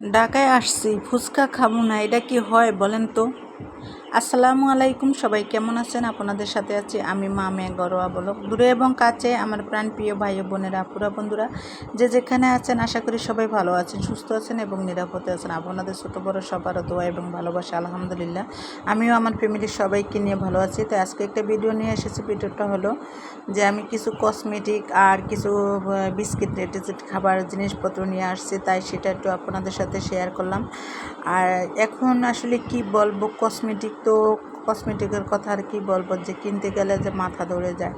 ঢাকায় আসছি ফুচকা খাব না এটা কি হয় বলেন তো? আসসালামু আলাইকুম, সবাই কেমন আছেন? আপনাদের সাথে আছি আমি মা মেয়ে গরোয়া বলক দূরে এবং কাছে আমার প্রাণ প্রিয় ভাই ও বোনেরা, আপুরা, বন্ধুরা, যে যেখানে আছেন, আশা করি সবাই ভালো আছেন, সুস্থ আছেন এবং নিরাপদে আছেন। আপনাদের ছোটো বড় সবারও দোয়া এবং ভালোবাসা, আলহামদুলিল্লাহ। আমিও আমার ফ্যামিলির সবাইকে নিয়ে ভালো আছি। তো আজকে একটা ভিডিও নিয়ে এসেছি। ভিডিওটা হলো যে আমি কিছু কসমেটিক আর কিছু বিস্কিট রিলেটেড খাবার, জিনিসপত্র নিয়ে আসছি। তাই সেটা একটু আপনাদের সাথে শেয়ার করলাম। আর এখন আসলে কি বলব কসমেটিক তো কসমেটিকের কথা আর কি বলব যে কিনতে গেলে যে মাথা ধরে যায়।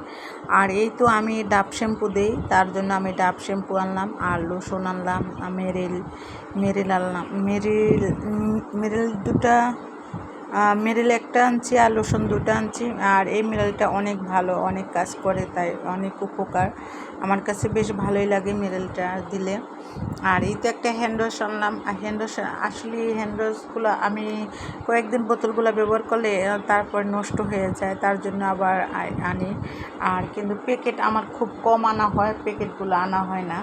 আর এই তো আমি ডাব শ্যাম্পু দিই, তার জন্য আমি ডাব শ্যাম্পু আনলাম আর লোশন আনলাম মেরিল মেরিল আনলাম, মেরিল মেরিল দুটা মেরিল একটা আনছি, আর লোশন দুটো আনছি, আর এই মেরিলটা অনেক ভালো, অনেক কাজ করে, তাই অনেক উপকার। আমার কাছে বেশ ভালোই লাগে মেরিলটা দিলে। আর এই তো একটা হ্যান্ড ওয়াশ আনলাম, আর হ্যান্ড ওয়াশ আসলে হ্যান্ড ওয়াশগুলো আমি কয়েকদিন বোতলগুলো ব্যবহার করলে তারপর নষ্ট হয়ে যায়, তার জন্য আবার আনি। আর কিন্তু প্যাকেট আমার খুব কম আনা হয়, প্যাকেটগুলো আনা হয় না।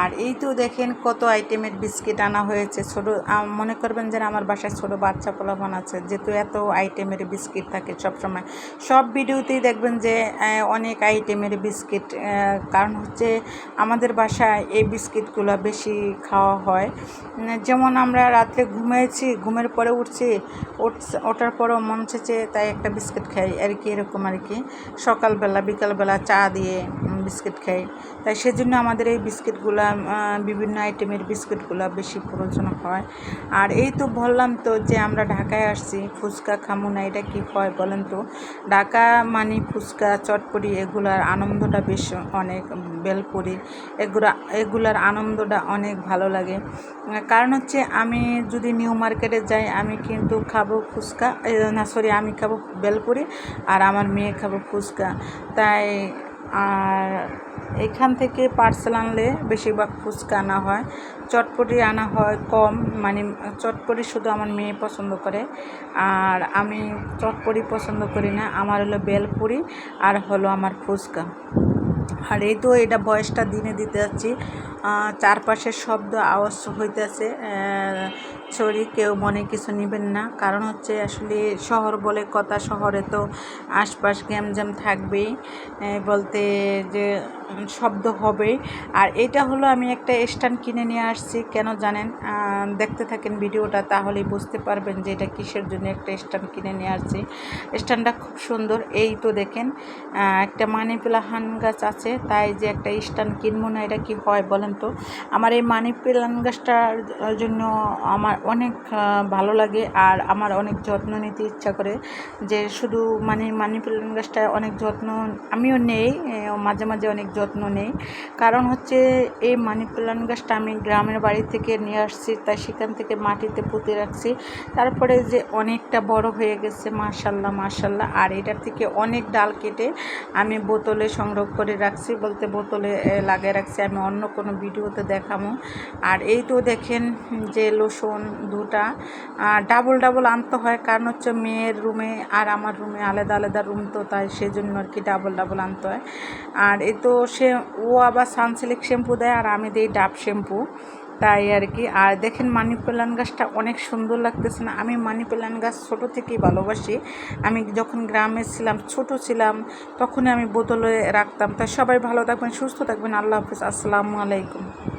আর এই তো দেখেন কত আইটেমের বিস্কিট আনা হয়েছে। ছোটো মনে করবেন যে আমার বাসায় ছোটো বাচ্চা পোলাপান আছে, যেহেতু এত আইটেমের বিস্কিট থাকে সব সময় সব ভিডিওতেই দেখবেন যে অনেক আইটেমের বিস্কিট কারণ হচ্ছে আমাদের বাসায় এই বিস্কিটগুলো বেশি খাওয়া হয়। যেমন আমরা রাত্রে ঘুমিয়েছি ঘুমের পরে উঠছি ওঠার পরও মন চেয়েছে তাই একটা বিস্কিট খাই, আর কি এরকম আর কি। সকালবেলা, বিকালবেলা চা দিয়ে বিস্কিট খাই। তাই সেজন্য আমাদের এই বিস্কিটগুলো বিভিন্ন আইটেমের বিস্কুটগুলো বেশি প্রয়োজন হয়। আর এই তো বললাম তো যে আমরা ঢাকায় আসছি, ফুচকা খামু না, এটা কী হয় বলেন তো? ঢাকা মানে ফুচকা, চটপটি এগুলার আনন্দটা বেশ অনেক বেলপুরি এগুলা, এগুলার আনন্দটা অনেক ভালো লাগে। কারণ হচ্ছে আমি যদি নিউ মার্কেটে যাই, আমি কিন্তু খাব ফুচকা না সরি আমি খাব বেলপুরি আর আমার মেয়ে খাব ফুচকা। তাই আর এখান থেকে পার্সেল আনলে বেশিরভাগ ফুচকা আনা হয়। চটপটি আনা হয় কম মানে চটপটি শুধু আমার মেয়ে পছন্দ করে। আর আমি চটপটি পছন্দ করি না, আমার হলো বেলপুরি আর হলো আমার ফুচকা। আর এই তো এটা বয়সটা দিনে দিতে যাচ্ছি। চারপাশের শব্দ, আওয়াজ হইতেছে। সরি, কেউ মনে কিছু নেবেন না। কারণ হচ্ছে আসলে শহর বলে কথা, শহরে তো আশপাশ গ্যামজ্যাম থাকবেই। বলতে যে শব্দ হবে। আর এটা হলো আমি একটা স্ট্যান্ড কিনে নিয়ে আসছি, কেন জানেন? দেখতে থাকেন ভিডিওটা, তাহলেই বুঝতে পারবেন যে এটা কিসের জন্য একটা স্ট্যান্ড কিনে নিয়ে আসছি। স্ট্যান্ডটা খুব সুন্দর, এই তো দেখেন একটা মানি প্লাহান গাছ আছে, তাই যে একটা স্ট্যান্ড কিনবো না, এটা কি হয় বলেন তো? আমার এই মানি প্লান গাছটার জন্য আমার অনেক ভালো লাগে, আর আমার অনেক যত্ন নিতে ইচ্ছা করে যে শুধু মানে মানি প্লান্ট গাছটা অনেক যত্ন আমিও নেই মাঝে মাঝে অনেক যত্ন নেই। কারণ হচ্ছে এই মানি প্লান্ট গাছটা আমি গ্রামের বাড়ি থেকে নিয়ে আসছি, তাই সেখান থেকে মাটিতে পুঁতে রাখছি। তারপরে যে অনেকটা বড় হয়ে গেছে মার্শাল্লাহ মার্শাল্লাহ আর এটার থেকে অনেক ডাল কেটে আমি বোতলে সংগ্রহ করে রাখছি বলতে বোতলে লাগিয়ে রাখছি। আমি অন্য কোনো ভিডিওতে দেখাবো। আর এই তো দেখেন যে লোশন দুটা ডাবল ডাবল আনতে হয়। কারণ হচ্ছে মেয়ের রুমে আর আমার রুমে আলাদা আলাদা রুম তো, তাই সেজন্য আর কি ডাবল ডাবল আনতে হয়। আর এই তো সে, ও আবার সানসিল্ক শ্যাম্পু দেয় আর আমি দিই ডাব শ্যাম্পু। তাই আর কি। আর দেখেন মানি প্ল্যান গাছটা অনেক সুন্দর লাগতেছে না। আমি মানি প্লান গাছ ছোটো থেকেই ভালোবাসি। আমি যখন গ্রামে ছিলাম, ছোট ছিলাম, তখনই আমি বোতলে রাখতাম। তাই সবাই ভালো থাকবেন, সুস্থ থাকবেন। আল্লাহ হাফিজ। আসসালামু আলাইকুম।